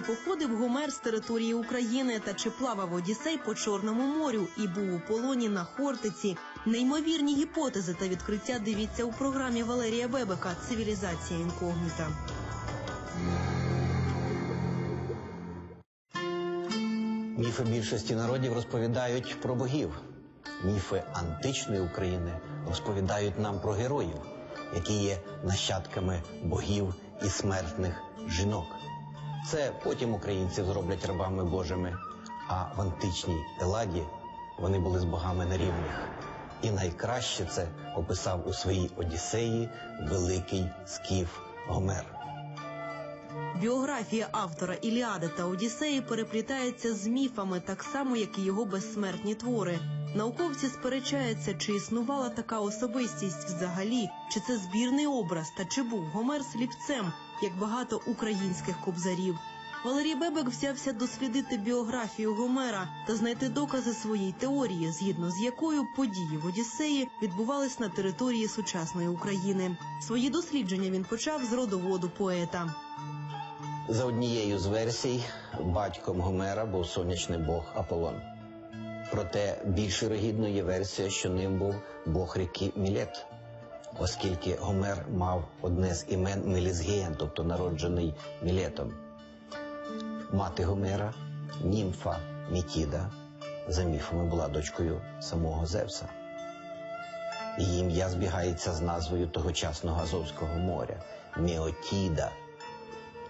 Чи походив Гомер з території України та чи плавав Одіссей по Чорному морю і був у полоні на Хортиці? Неймовірні гіпотези та відкриття дивіться у програмі Валерія Бебека Цивілізація інкогніта. Міфи більшості народів розповідають про богів. Міфи античної України розповідають нам про героїв, які є нащадками богів і смертних жінок. Це потім українців зроблять рабами Божими, а в античній Еладі вони були з богами на рівних. І найкраще це описав у своїй Одіссеї великий скіф Гомер. Біографія автора Іліади та Одіссеї переплітається з міфами, так само як і його безсмертні твори. Науковці сперечаються, чи існувала така особистість взагалі, чи це збірний образ, та чи був Гомер слівцем, як багато українських кобзарів. Валерій Бебек взявся дослідити біографію Гомера та знайти докази своєї теорії, згідно з якою події в Одіссеї відбувались на території сучасної України. Свої дослідження він почав з родоводу поета. За однією з версій, батьком Гомера був сонячний бог Аполлон. Проте більш вірогідно є версія, що ним був бог ріки Мілет, оскільки Гомер мав одне з імен Мелізгеєн, тобто народжений Мілетом. Мати Гомера, німфа Мітіда, за міфами була дочкою самого Зевса. Її ім'я збігається з назвою тогочасного Азовського моря Меотіда.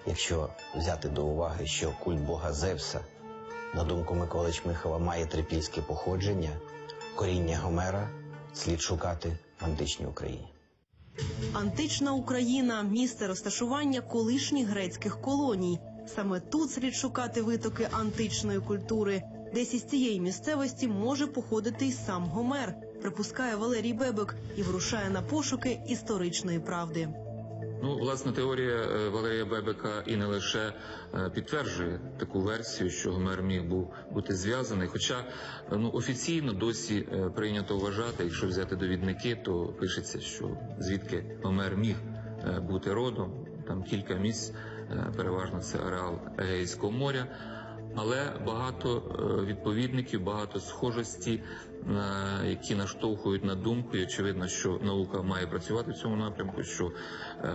Якщо взяти до уваги, що культ бога Зевса, на думку Миколи Чмихова, має трипільське походження, коріння Гомера слід шукати в античній Україні. Антична Україна місце розташування колишніх грецьких колоній. Саме тут слід шукати витоки античної культури. Десь із цієї місцевості може походити й сам Гомер, припускає Валерій Бебек і вирушає на пошуки історичної правди. Ну, власне, теорія е, Валерія Бебека і не лише е, підтверджує таку версію, що Гомер міг був бути зв'язаний. Хоча е, ну офіційно досі прийнято вважати, якщо взяти довідники, то пишеться, що звідки Гомер міг е, бути родом. Там кілька місць, переважно це ареал Егейського моря. Але багато е, відповідників, багато схожості, е, які наштовхують на думку, і очевидно, що наука має працювати в цьому напрямку. Що е,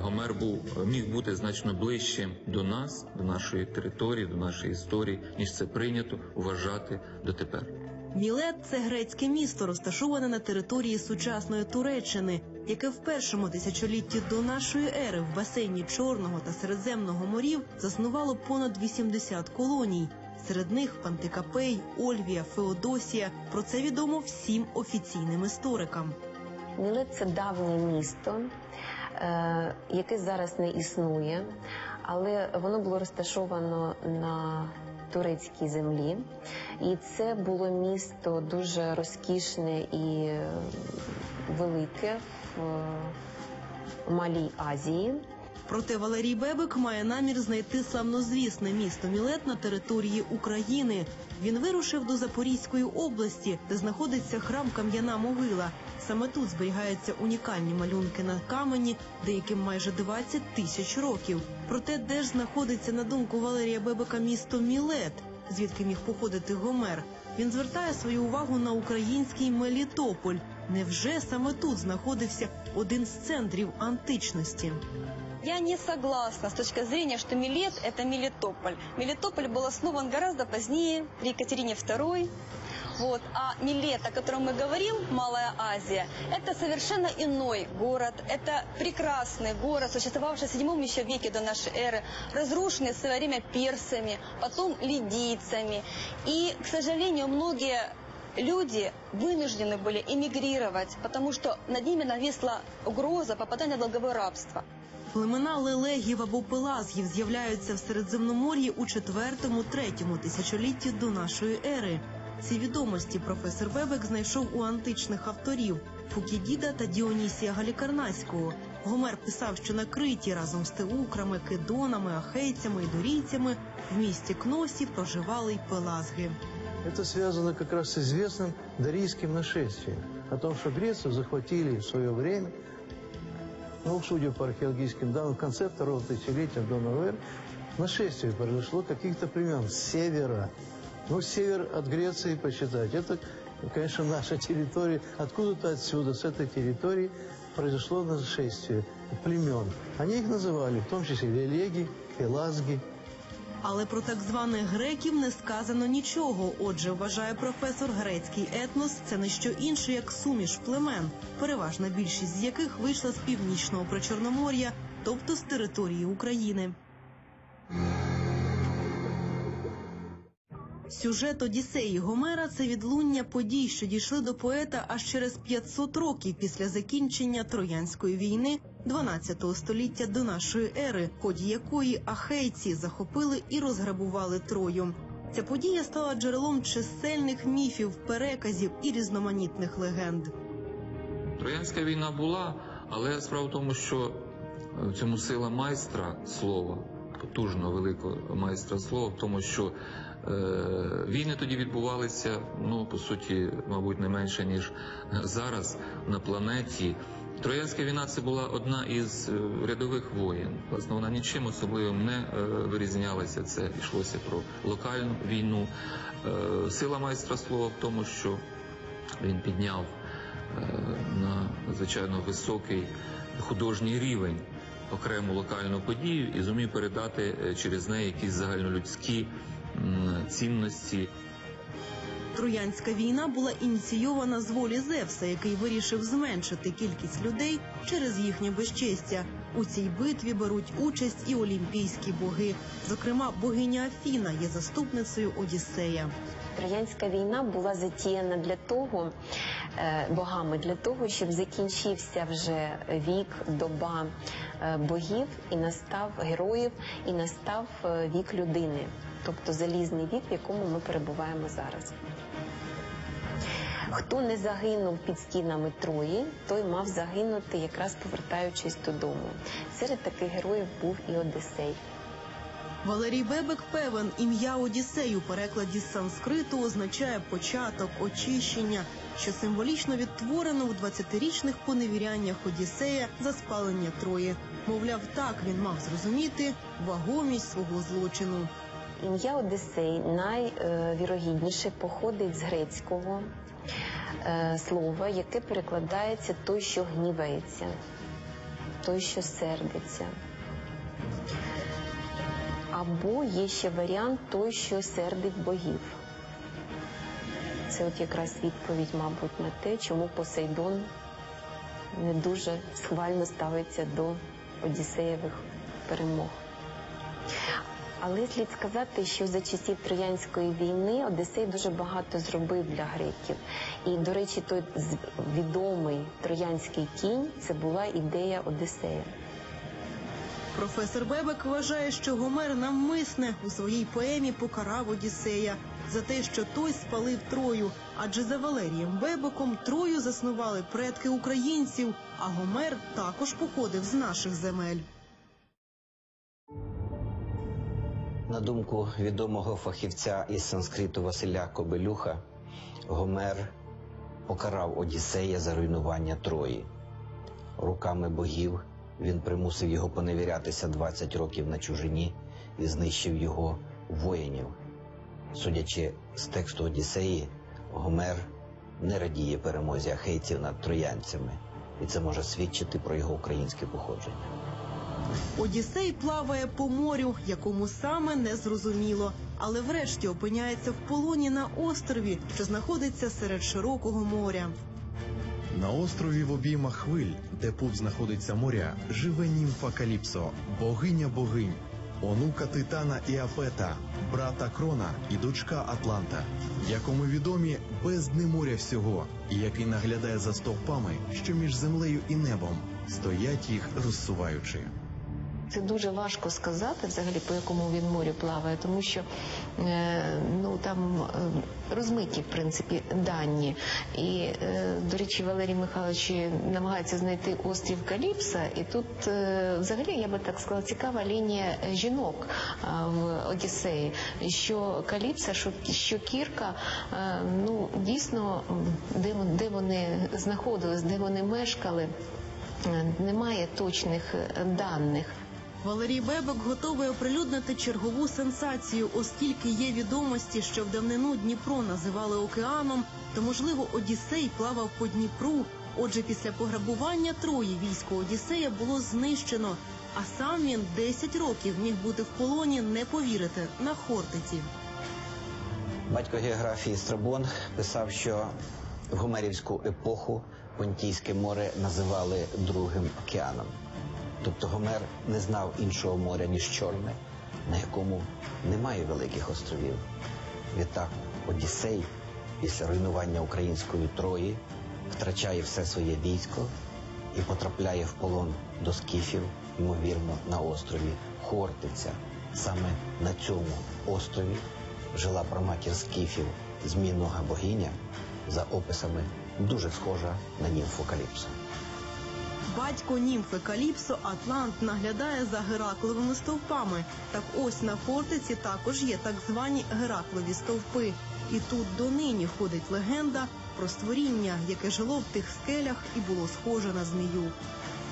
Гомер був міг бути значно ближчим до нас, до нашої території, до нашої історії, ніж це прийнято вважати дотепер. Мілет це грецьке місто, розташоване на території сучасної Туреччини, яке в першому тисячолітті до нашої ери в басейні Чорного та Середземного морів заснувало понад 80 колоній. Серед них Пантикапей, Ольвія, Феодосія. Про це відомо всім офіційним історикам. Мілет це давнє місто, е, яке зараз не існує, але воно було розташовано на турецькій землі. І це було місто дуже розкішне і велике в Малій Азії. Проте Валерій Бебек має намір знайти славнозвісне місто Мілет на території України. Він вирушив до Запорізької області, де знаходиться храм Кам'яна Могила. Саме тут зберігаються унікальні малюнки на камені, деяким майже 20 тисяч років. Проте, де ж знаходиться на думку Валерія Бебека місто Мілет, звідки міг походити Гомер. Він звертає свою увагу на український Мелітополь. Невже саме тут знаходився один з центрів античності? Я не согласна с точки зрения, что Милет – это Мелитополь. Мелитополь был основан гораздо позднее, при Екатерине II. Вот. А Милет, о котором мы говорим, Малая Азия, это совершенно иной город. Это прекрасный город, существовавший в 7 еще веке до нашей эры, разрушенный в свое время персами, потом лидийцами. И, к сожалению, многие люди вынуждены были эмигрировать, потому что над ними нависла угроза попадания в долговое рабство. Племена лелегів або пелазгів з'являються в Середземномор'ї у 4-3 тисячолітті до нашої ери. Ці відомості професор Бебек знайшов у античних авторів Фукідіда та Діонісія Галікарнаського. Гомер писав, що на Криті разом з теукрами, кедонами, ахейцями і дорійцями в місті Кносі проживали й пелазги. Это связано как раз с известным дарийским нашествием. О том, что Грецию захватили в свое время, ну, судя по археологическим данным, в конце второго тысячелетия до новой эры, нашествие произошло каких-то племен с севера. Ну, север от Греции посчитать. Это, конечно, наша территория. Откуда-то отсюда, с этой территории, произошло нашествие племен. Они их называли, в том числе лелеги, пелазги. Але про так званих греків не сказано нічого. Отже, вважає професор, грецький етнос це не що інше, як суміш племен, переважна більшість з яких вийшла з північного причорномор'я, тобто з території України. Сюжет Одіссеї Гомера це відлуння подій, що дійшли до поета аж через 500 років після закінчення Троянської війни 12 століття до нашої ери, ході якої ахейці захопили і розграбували Трою. Ця подія стала джерелом чисельних міфів, переказів і різноманітних легенд. Троянська війна була, але справа в тому, що е, в цьому сила майстра слова, потужного великого майстра слова, в тому, що е, війни тоді відбувалися, ну по суті, мабуть, не менше ніж зараз на планеті. Троянська війна це була одна із е, рядових воєн. Власне, вона нічим особливим не е, вирізнялася. Це йшлося про локальну війну. Е, Сила майстра слова в тому, що він підняв на надзвичайно високий художній рівень окрему локальну подію і зумів передати е, через неї якісь загальнолюдські цінності. Троянська війна була ініційована з волі Зевса, який вирішив зменшити кількість людей через їхнє безчестя. У цій битві беруть участь і олімпійські боги. Зокрема, богиня Афіна є заступницею Одіссея. Троянська війна була затіяна для того, е, богами для того, щоб закінчився вже вік, доба е, богів і настав героїв, і настав е, вік людини, тобто залізний вік, в якому ми перебуваємо зараз. Хто не загинув під стінами Трої, той мав загинути якраз повертаючись додому. Серед таких героїв був і Одисей. Валерій Бебек певен, ім'я Одіссей у перекладі з санскриту означає початок, очищення, що символічно відтворено в 20-річних поневіряннях Одіссея за спалення Трої. Мовляв, так він мав зрозуміти вагомість свого злочину. Ім'я Одисей найвірогідніше походить з грецького е, слова, яке перекладається той, що гнівається, той, що сердиться. Або є ще варіант той, що сердить богів. Це от якраз відповідь, мабуть, на те, чому Посейдон не дуже схвально ставиться до Одіссеєвих перемог. Але слід сказати, що за часів Троянської війни Одисей дуже багато зробив для греків. І, до речі, той відомий троянський кінь це була ідея Одисея. Професор Бебек вважає, що Гомер навмисне у своїй поемі покарав Одіссея за те, що той спалив Трою, адже за Валерієм Бебеком Трою заснували предки українців, а Гомер також походив з наших земель. На думку відомого фахівця із санскриту Василя Кобелюха, Гомер покарав Одіссея за руйнування Трої. Руками богів він примусив його поневірятися 20 років на чужині і знищив його воїнів. Судячи з тексту Одіссеї, Гомер не радіє перемозі ахейців над троянцями, і це може свідчити про його українське походження. Одіссей плаває по морю, якому саме не зрозуміло, але врешті опиняється в полоні на острові, що знаходиться серед широкого моря. На острові в обіймах хвиль, де тут знаходиться моря, живе німфа Каліпсо, богиня богинь, онука Титана і Афета, брата Крона і дочка Атланта, якому відомі бездни моря всього, і який наглядає за стовпами, що між землею і небом стоять їх розсуваючи. Це дуже важко сказати взагалі, по якому він морю плаває, тому що е, ну там е, розмиті в принципі дані. І е, до речі, Валерій Михайлович намагається знайти острів Каліпса, і тут взагалі я би так сказала, цікава лінія жінок в Одіссеї. Що Каліпса, що, Кірка, ну дійсно, де, вони знаходились, де вони мешкали. Немає точних даних. Валерій Бебек готовий оприлюднити чергову сенсацію, оскільки є відомості, що в давнину Дніпро називали океаном, то можливо Одіссей плавав по Дніпру. Отже, після пограбування Трої військо Одіссея було знищено. А сам він 10 років міг бути в полоні, не повірите, на Хортиці. Батько географії Страбон писав, що в Гомерівську епоху Понтійське море називали другим океаном. Тобто Гомер не знав іншого моря, ніж Чорне, на якому немає великих островів. Відтак Одіссей після руйнування української Трої втрачає все своє військо і потрапляє в полон до скіфів, ймовірно, на острові Хортиця. Саме на цьому острові жила праматір скіфів змінного богиня, за описами дуже схожа на німфу Каліпсо. Батько німфи Каліпсо Атлант наглядає за Геракловими стовпами. Так ось на фортиці також є так звані Гераклові стовпи. І тут донині ходить легенда про створіння, яке жило в тих скелях і було схоже на змію.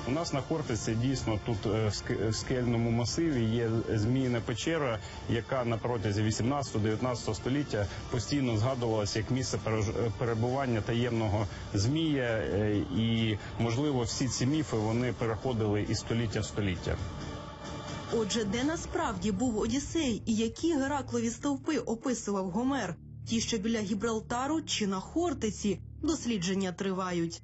У нас на Хортиці дійсно тут е, в ск- скельному масиві є зміїна печера, яка на протязі 18-19 століття постійно згадувалася як місце перебування таємного змія, е, і можливо всі ці міфи вони переходили із століття в століття. Отже, де насправді був Одіссей і які Гераклові стовпи описував Гомер? Ті, що біля Гібралтару чи на Хортиці, дослідження тривають.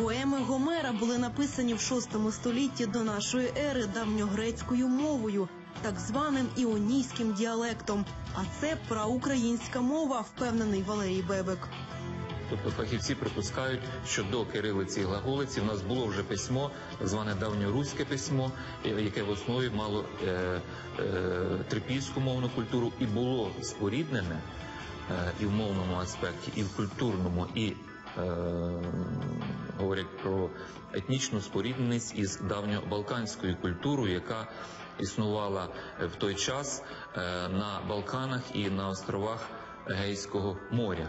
Поеми Гомера були написані в VI столітті до нашої ери давньогрецькою мовою, так званим іонійським діалектом. А це праукраїнська мова, впевнений Валерій Бебек. Тобто фахівці припускають, що до кирилиці і глаголиці в нас було вже письмо, так зване давньоруське письмо, яке в основі мало е, е, трипільську мовну культуру і було споріднене е, і в мовному аспекті, і в культурному, і е, говорять про етнічну спорідненість із давньобалканською культурою, яка існувала в той час е, на Балканах і на островах Егейського моря.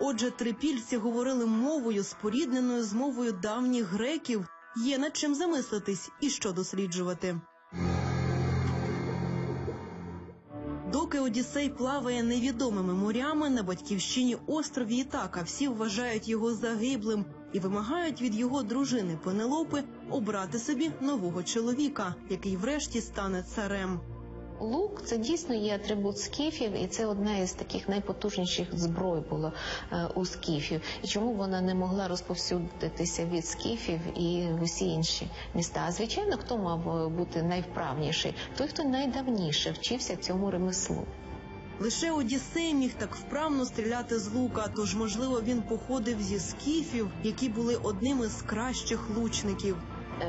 Отже, трипільці говорили мовою, спорідненою з мовою давніх греків. Є над чим замислитись і що досліджувати. Доки Одіссей плаває невідомими морями на батьківщині острові Ітака, всі вважають його загиблим і вимагають від його дружини Пенелопи обрати собі нового чоловіка, який врешті стане царем. Лук це дійсно є атрибут скіфів, і це одна із таких найпотужніших зброй було е, у скіфів. І чому вона не могла розповсюдитися від скіфів і в усі інші міста? А звичайно, хто мав бути найвправніший? Той, хто найдавніше вчився цьому ремеслу. Лише Одіссей міг так вправно стріляти з лука, тож, можливо, він походив зі скіфів, які були одними з кращих лучників.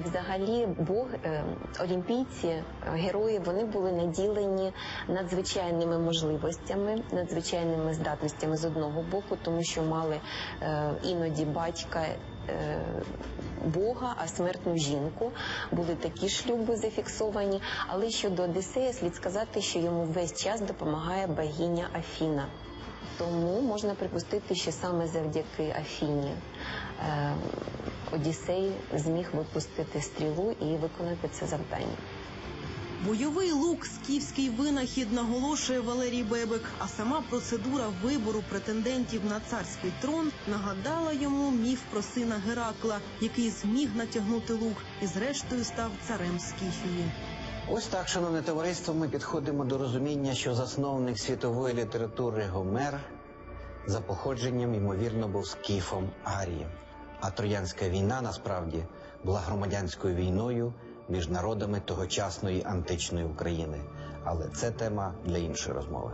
Взагалі, Бог, е, олімпійці, е, герої, вони були наділені надзвичайними можливостями, надзвичайними здатностями з одного боку, тому що мали е, іноді батька. Е, Бога, а смертну жінку були такі шлюби зафіксовані. Але щодо Одіссея, слід сказати, що йому весь час допомагає богиня Афіна. Тому можна припустити, що саме завдяки Афіні Одісей Одіссей зміг випустити стрілу і виконати це завдання. Бойовий лук скіфський винахід наголошує Валерій Бебек, а сама процедура вибору претендентів на царський трон нагадала йому міф про сина Геракла, який зміг натягнути лук і зрештою став царем Скіфії. Ось так, шановне товариство, ми підходимо до розуміння, що засновник світової літератури Гомер за походженням, ймовірно, був скіфом Арієм. А Троянська війна насправді була громадянською війною між народами тогочасної античної України. Але це тема для іншої розмови.